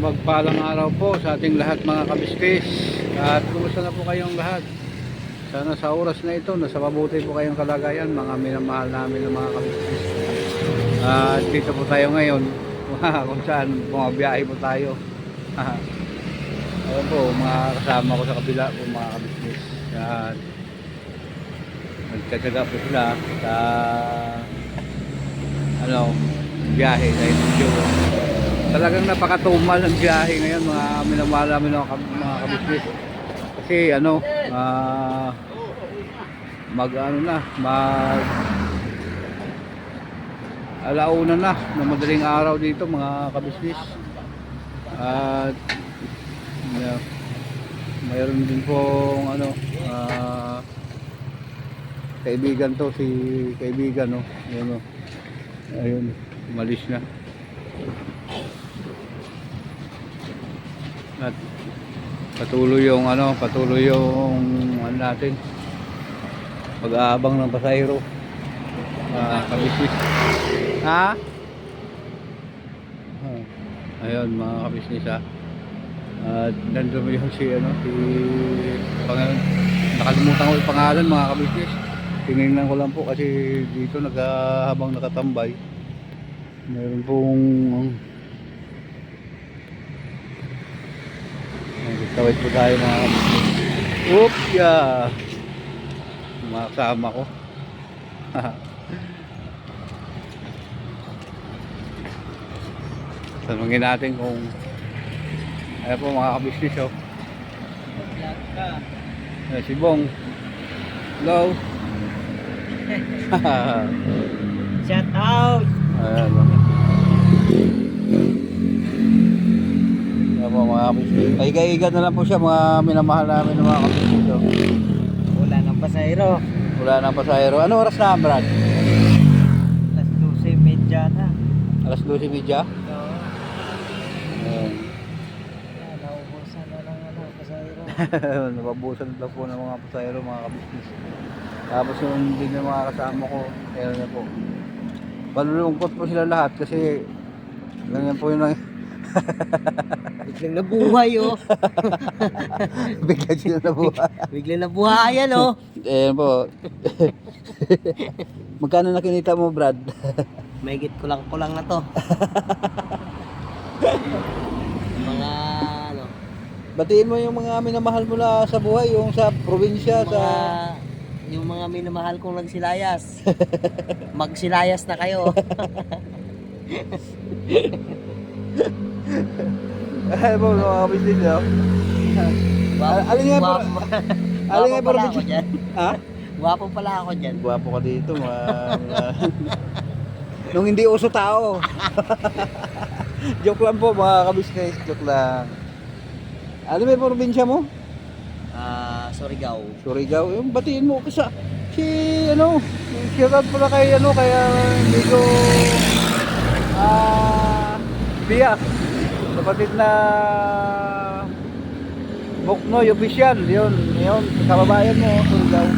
magpalang araw po sa ating lahat mga kabiskis. At kumusta na po kayong lahat? Sana sa oras na ito, nasa mabuti po kayong kalagayan, mga minamahal namin ng mga kabiskis. At dito po tayo ngayon, kung saan bumabiyahe po tayo. Ayun po, mga kasama ko sa kabila po mga kabiskis. At nagkatsaga po sila sa ano, biyahe dahil medyo talagang napakatumal ang biyahe ngayon mga minamahal namin mga, mga kabisnes. Kasi ano ah, mag ano na mag alauna na na madaling araw dito mga kabisnes. At uh, mayroon din pong ano ah, kaibigan to si kaibigan no? Yun no? Ayun umalis na at patuloy yung ano patuloy yung ano natin pag-aabang ng pasahero. Ah kabisnis. Ha? Ah, ayun mga kabisnis ha at nandun yung si ano si pangalan. Nakalimutan ko yung pangalan mga kabisnis. Tinignan ko lang po kasi dito naghahabang nakatambay meron pong Tawid po tayo mga kabisnes. Oops, yeah. Mga kasama ko. Tanungin natin kung Ayan po mga kabisnes oh. Ayan, si Bong. Hello. Shout out! Ayan oh. Ayan po mga Kaiga-iga na lang po siya mga minamahal namin ng mga oh. Wala ng pasahero. Wala nang pasahero. Ano oras na, Brad? Alas 12.30 na. Alas 12.30? So, Ayan. yan, naubusan na ng ano, pasahero. Nababusan na po ng mga pasahero, mga kabisnes. Tapos yung hindi na mga kasama ko, meron na po. Malulungkot po sila lahat kasi ganyan po yung nang... Biglang nabuhay oh. bigla sila nabuhay. Biglang nabuhayan oh. Ayan po. Magkano na kinita mo, Brad? May kulang-kulang na to. mga ano, Batiin mo yung mga minamahal mo na sa buhay, yung sa probinsya, yung sa... mga yung mga minamahal kong nagsilayas. Magsilayas na kayo. Ay mga kabisnes, no? Guwapo- Alin nga guwapo- Alin nga pala dyan. Ha? Gwapo pala ako dyan. Gwapo ka dito, mga... Nung hindi uso tao. joke lang po, mga kabisnes. Joke lang. Ano may probinsya mo? Ah, Surigao. Surigao. Yung batiin mo kasi si ano, shout out pala kay ano, kaya medyo ah biyak. Kapatid na Buknoy official, yun, yun, kababayan mo, Surigao.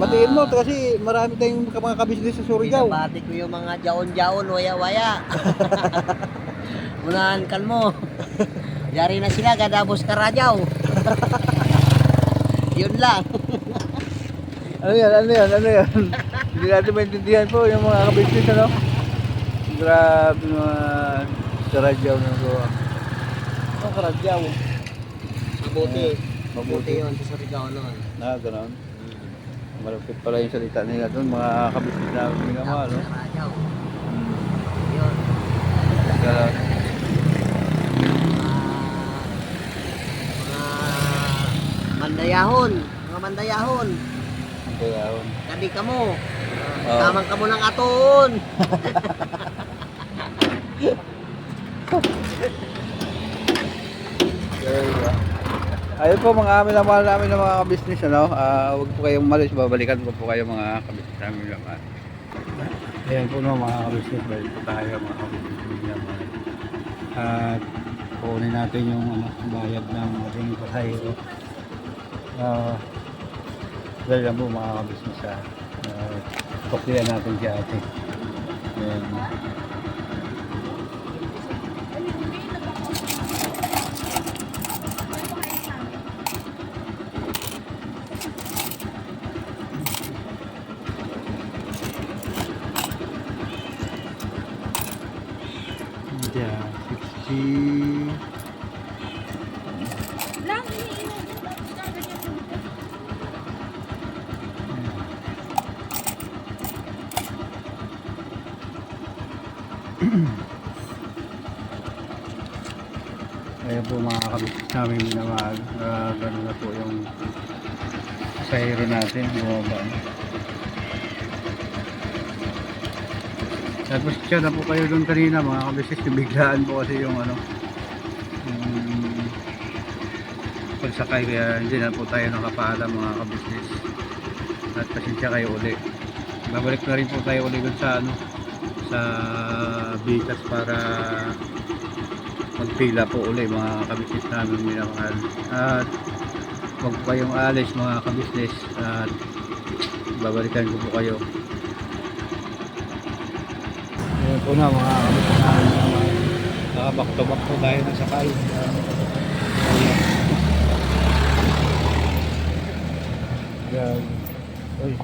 Batiin mo kasi marami tayong mga kabisnes sa Surigao. Binabati ko yung mga jaon-jaon, waya-waya. Unahan kan mo. Yari na sila, gadabos karajaw. Yun lang. Ano yan, ano yan, ano yan? Hindi natin maintindihan po yung mga kabisnes, ano? Grabe mga karadyaw na ko. Ang karadyaw. Mabuti. Mabuti. Yun sa Surigao noon. Na, gano'n. Malapit pala yung salita nila doon, mga kabisnes na minamahal, no? Karajaw. Hmm. Yun. Kaya, mga mandayahon. Mga mandayahon. um, Kadi ka mo. Oo. Tamang ka mo ng aton. kaya, diba? Ayun po mga amin na mahal namin ng mga kabisnes, ano? Ah, huwag po kayong malis, babalikan ko po kayo mga kabisnes namin naman. Ayan po no, mga kabisnes, balik po tayo mga kabisnes naman. At kunin natin yung ano, bayad ng ating pasahero. Ah, dahil lang po mga kabisnes sa uh, tuklian natin si ate. Ayan. siya. 60. Lang, iniinom. Ganyan. Ayan po mga kabisnes namin minamahal. Uh, ganun na po yung sayro natin. Bumaba. Tapos siya na po kayo doon kanina mga kabisnes. Biglaan po kasi yung ano. Yung pagsakay kaya hindi na po tayo nakapaalam mga kabisnes. At pasensya kayo uli. Babalik na rin po tayo uli doon sa ano sa Bitas para magpila po uli mga kabisnes namin minamahal at huwag po kayong alis mga kabisnes at babalikan ko po kayo. Ayan po na mga kabisnes namin minamahal naka back to back po tayo na sakay ayan. Uy.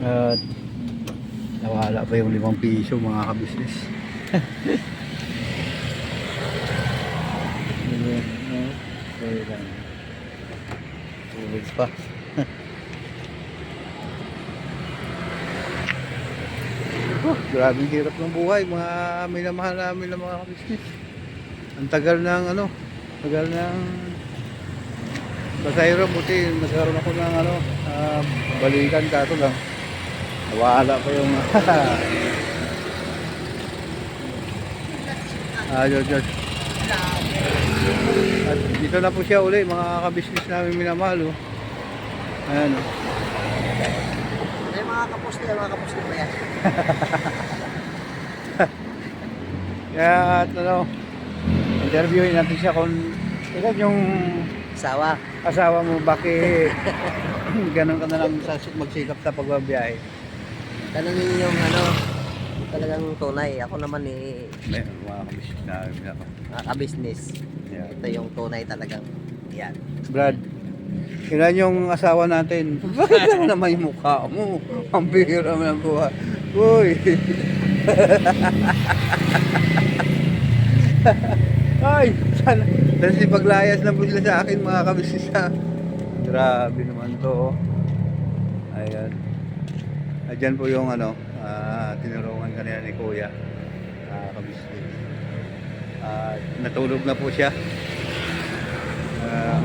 At nawala pa yung limang piso mga kabisnes. Lang. Tulig pa. oh, grabe hirap ng buhay mga minamahal namin ng mga kabisnes. Ang tagal ng ano, tagal ng Pasayro, buti nagkaroon ako ng ano, ah, balikan kato lang. Nawala pa yung Ah, yun, yun. At dito na po siya uli, mga kabisnes namin minamahal. Oh. Ayan. Oh. Ay, mga kapusti, mga kapusti pa yan. Kaya at ano, interviewin natin siya kung ilan yung Sawa. asawa mo, bakit ganun ka na lang sa magsikap sa pagbabiyahe. Tanongin yung ano, talagang tunay. Ako naman eh, Meron mga kabisnes namin minamahal. ka-business. Yan. Ito yung tunay talagang yan. Brad, ilan yung asawa natin? Bakit naman naman yung mukha mo? Ang bihira mo ng buha. Uy! Ay! Sana, sana si paglayas na po sila sa akin mga kabisisa. Grabe naman to. oh. Ayan. Ayan po yung ano, ah, tinurungan kanina ni Kuya. Ah, kabisisa. Ah, natulog na po siya. Ah,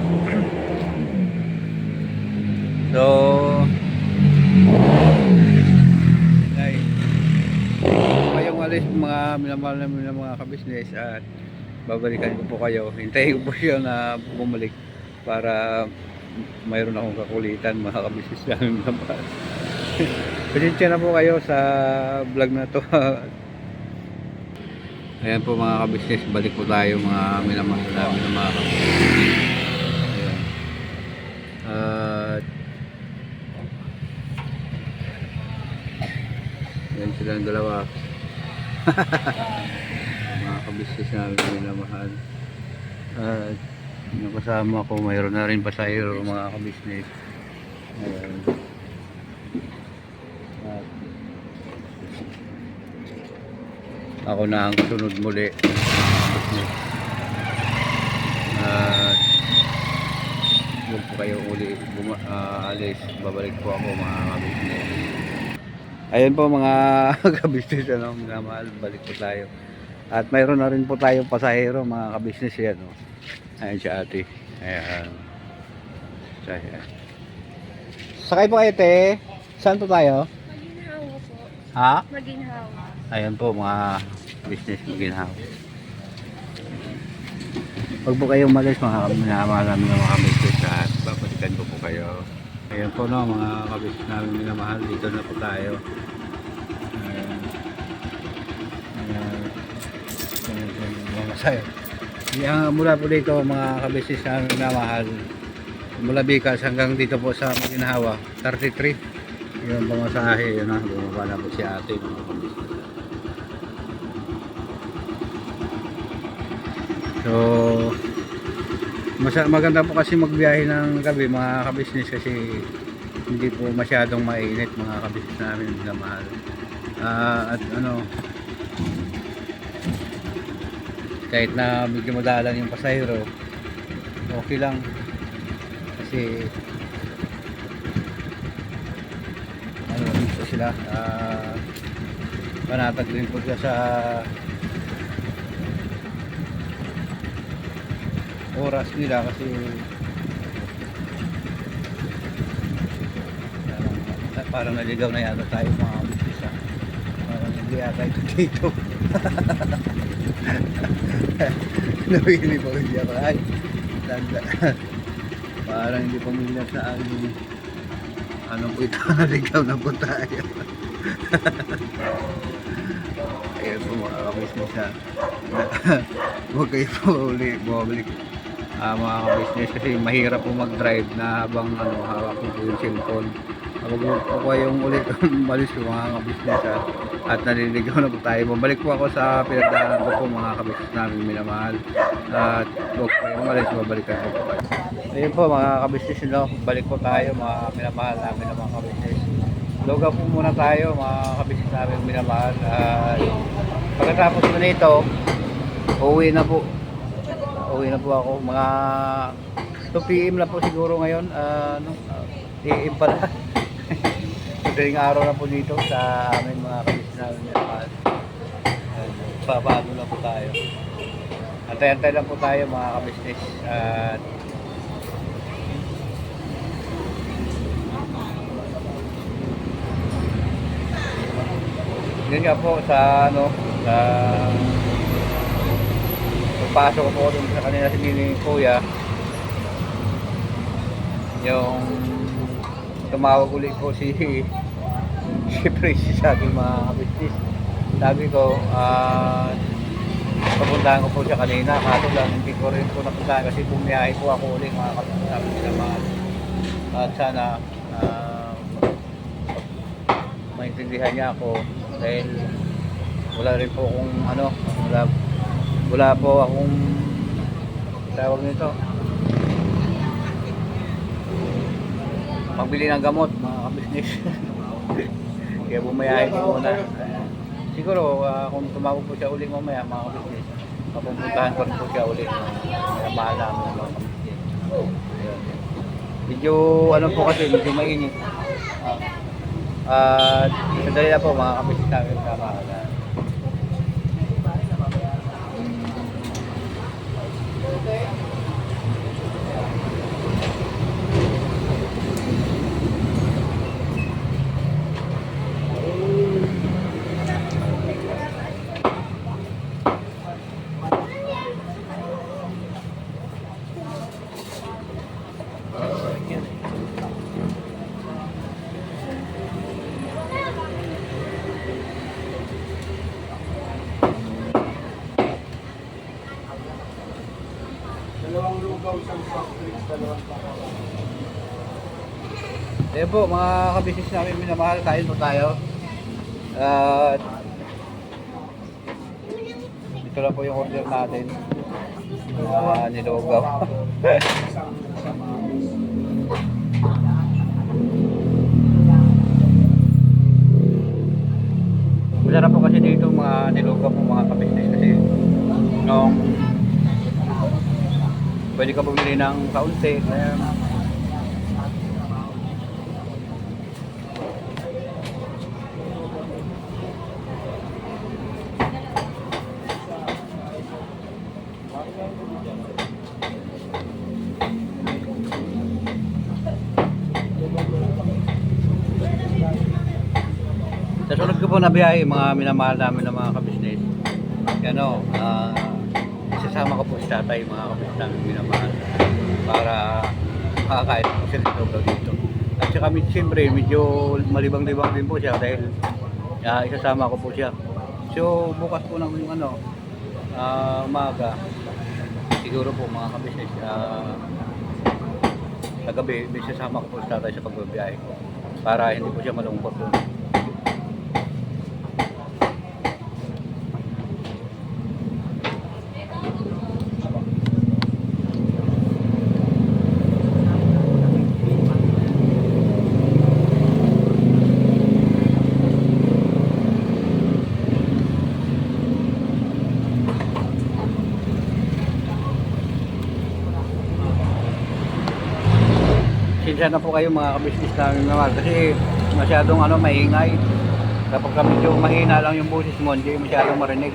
so, ay, kayong alis mga minamahal namin ng mga kabisnes at babalikan ko po kayo. Hintayin ko po siya na bumalik para mayroon akong kakulitan mga kabisnes namin naman. Pasensya na po kayo sa vlog na to. Ayan po mga kabisnes, balik po tayo mga minamahal namin ng mga kabisnes. At Yan silang dalawa. mga kabisnes namin na minamahal. At yung kasama ko, mayroon na rin pasahero mga kabisnes. Ayan. Ako na ang sunod muli. At huwag po kayo uli ah, alis. Babalik po ako mga kabisnes. Ayan po mga kabisnes ano, mga mahal, balik po tayo. At mayroon na rin po tayong pasahero mga kabisnes yan. Oh. Ayan si ate. Ayan. Siya, yan. Sakay po kayo te. Saan po tayo? Maginhawa po. Ha? Maginhawa. Ayan po mga business maginhaw. Huwag po kayong malis mga minamahal namin ng mga business at babalikan ko po kayo. Ayan po no mga kabusiness namin minamahal. Dito na po tayo. Ayan. Ayan. Ayan, ayan, mula po dito mga kabusiness namin minamahal. Mula Bicas hanggang dito po sa Maginhawa. 33. Yung pamasahe yun na. Bumaba na po si ate. So, masa maganda po kasi magbiyahe ng gabi mga kabisnes kasi hindi po masyadong mainit mga kabisnes namin na mahal. Ah, at ano, kahit na medyo madalang yung pasahero, okay lang. Kasi ano dito sila ah panatag din po sila sa oras nila kasi parang, parang naligaw na yata tayo mga kabisnes ah. parang hindi yata ito dito Nawili pa rin ako. Ay. Parang hindi pamilyar sa akin. Ano po ito? Na po tayo. Ayun po mga kabisnes ha. Huwag kayo po uli bumabalik. Ah, mga kabisnes kasi mahirap po mag-drive na habang ano, hawak po yung cellphone. Huwag po po kayong ulit umalis po mga kabisnes ha. At naliligaw na po tayo. Babalik po ako sa pinagdaanan ko po mga kabisnes namin minamahal. At huwag kayong umalis, babalikan ko po kayo. Ayun po mga kabisnes no, balik po tayo mga minamahal namin ng mga kabisnes. Loga po muna tayo mga kabisnes namin minamahal. At pagkatapos po nito, uuwi na po. Uuwi na po ako. Mga 2 p.m. na po siguro ngayon. Ah, ano, uh, pala. Madaling araw na po dito sa amin mga kabisnes namin minamahal. Babago na po tayo. Antay-antay lang po tayo mga kabisnes. At yun nga po sa ano sa pagpasok po dun sa kanila si Nini Kuya yung tumawag ulit po si si Prissy sa aking mga kabisnis sabi ko ah papuntahan ko po siya kanina kaso lang hindi ko rin po napuntahan kasi bumiyahe po ako ulit mga sabi nila mga at sana ah, maintindihan niya ako dahil wala rin po akong ano wala wala po akong tawag nito. Pambili ng gamot mga kabisnes kaya bumayahe po muna. Siguro ah, kung tumawag po siya ulit mamaya mga kabisnes papupuntahan ko rin po siya ulit uh, mahal namin mga kabisnes medyo ano po kasi medyo mainit at sandali na po mga kabisnes namin sa mahala. Ayan po, mga kabisnes namin minamahal, kain po tayo. At ito lang po yung order natin. Uh, nilugaw. Masarap po kasi dito mga nilugaw po mga kabisnes kasi nung pwede ka bumili ng kaunti. Kaya Sa sunod ko po na biyahe, mga minamahal namin ng mga kabisnes. Ano, ah, isasama ko po si tatay, mga kabisnes namin minamahal. Para makakain po siya dito dito. At saka siyempre, medyo malibang-libang din po siya dahil ah, isasama ko po siya. So, bukas po ng yung ano, ah, umaga, siguro po mga kabisnes, ah, sa gabi, may sasama ko po si tatay sa pagbabiyahe ko para hindi po siya malungkot doon. Pasensya na po kayo mga kabisnes namin naman kasi masyadong ano, maingay. Kapag ka medyo mahina lang yung boses mo, hindi masyadong marinig.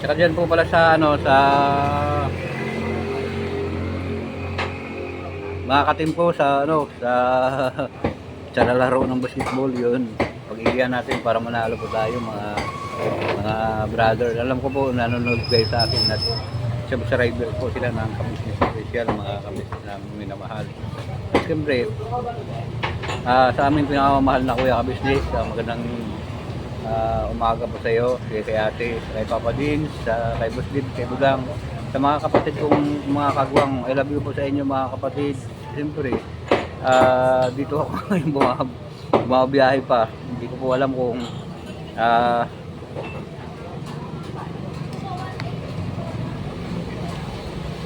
Tsaka dyan po pala sa ano sa mga katim po sa ano sa sa laro ng basketball yun. Pag natin para manalo po tayo mga mga brother. Alam ko po nanonood kayo sa akin at subscriber po sila ng kamisnis special mga kamisnis namin minamahal. At siyempre ah, sa aming pinakamamahal na kuya kabisnis uh, magandang Ah, umaga po sa iyo, kay, kay ate, kay Papa Din, sa kay Boss Din, kay Budang, sa mga kapatid kong mga kagwang, I love you po sa inyo mga kapatid. Siyempre, ah, dito ako ngayon bumab bumabiyahe pa. Hindi ko po alam kung ah,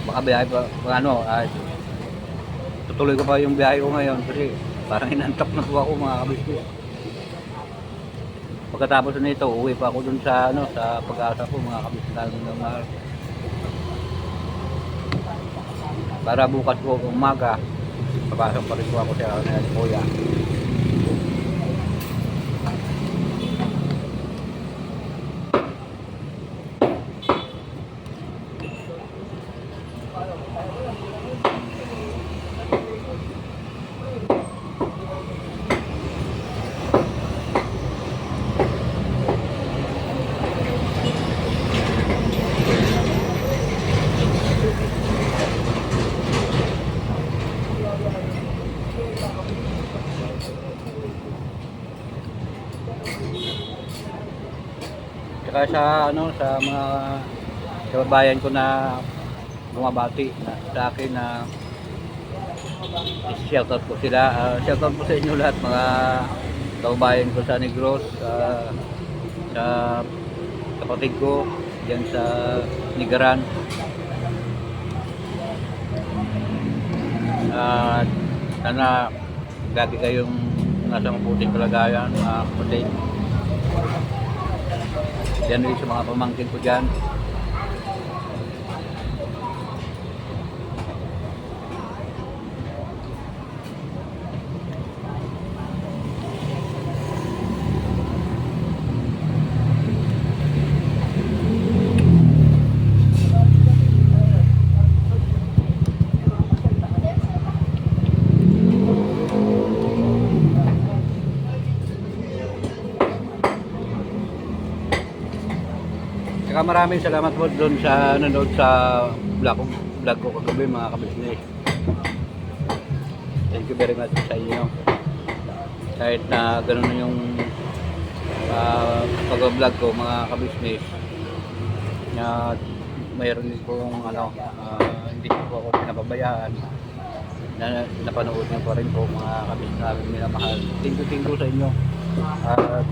baka biyahe pa, ano, ah, tutuloy ko pa yung biyahe ko ngayon kasi parang inantok na po ako mga kabisnes. Pagkatapos nito, uwi pa ako dun sa ano sa pag-asa ko mga kabisnes ng mga para bukas po umaga papasok pa rin po ako sa kanila ni Kuya. Sa ano sa mga kababayan ko na bumabati na, sa akin na shoutout po sila. Uh, shoutout po sa inyo lahat mga kababayan ko sa Negros, sa sa kapatid ko diyan sa Nigaran. At sana lagi kayong nasa mabuting kalagayan mga kapatid. Yan rin sa mga pamangkin ko dyan. Saka maraming salamat po doon sa nanood sa vlog ko, vlog ko kagabi mga kabisnes. Thank you very much sa inyo. Kahit na ganun yung uh, pag-vlog ko mga kabisnes na mayroon din pong ano, ah, hindi ko po ako pinababayaan na napanood niyo pa rin po mga kabisnes namin minamahal. Thank you, thank you sa inyo. At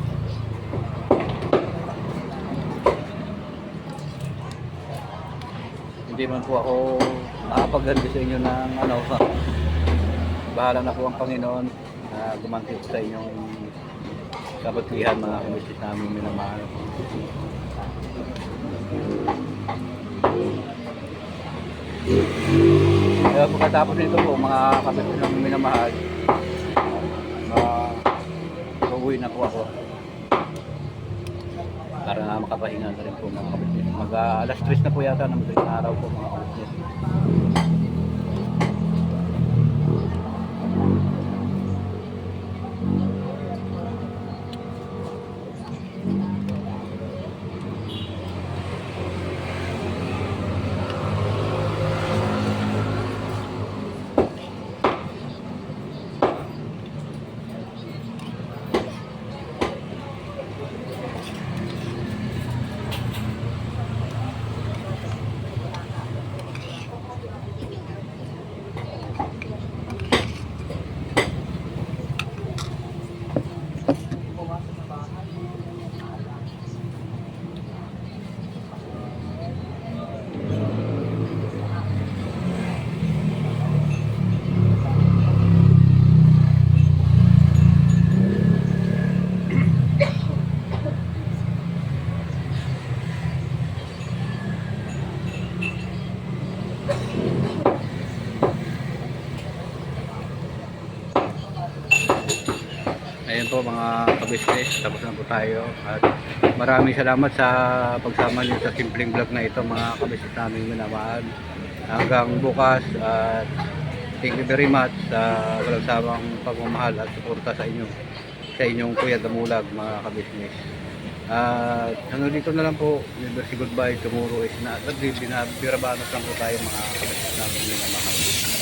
hindi man po ako makapaganda sa inyo ng ano bahala na po ang Panginoon na gumanti po sa inyong kabutihan mga kamisis namin minamahal. Kaya pagkatapos nito po mga kamisis namin minamahal uh, uuwi na po ako para makapahinga na rin po mga kabisnes. Mag uh, alas 3 na po yata ng madaling araw po mga kabisnes. Po mga kabisnes, tapos na po tayo. At maraming salamat sa pagsama niyo sa simpleng vlog na ito mga kabisnes namin minamahal. Hanggang bukas at thank you very much sa walang samang pagmamahal at suporta sa inyo sa inyong Kuya Damulag mga kabisnes. At hanggang dito na lang po, never say goodbye, tomorrow is not, at binabanos lang po tayo mga kabisnes namin minamahal.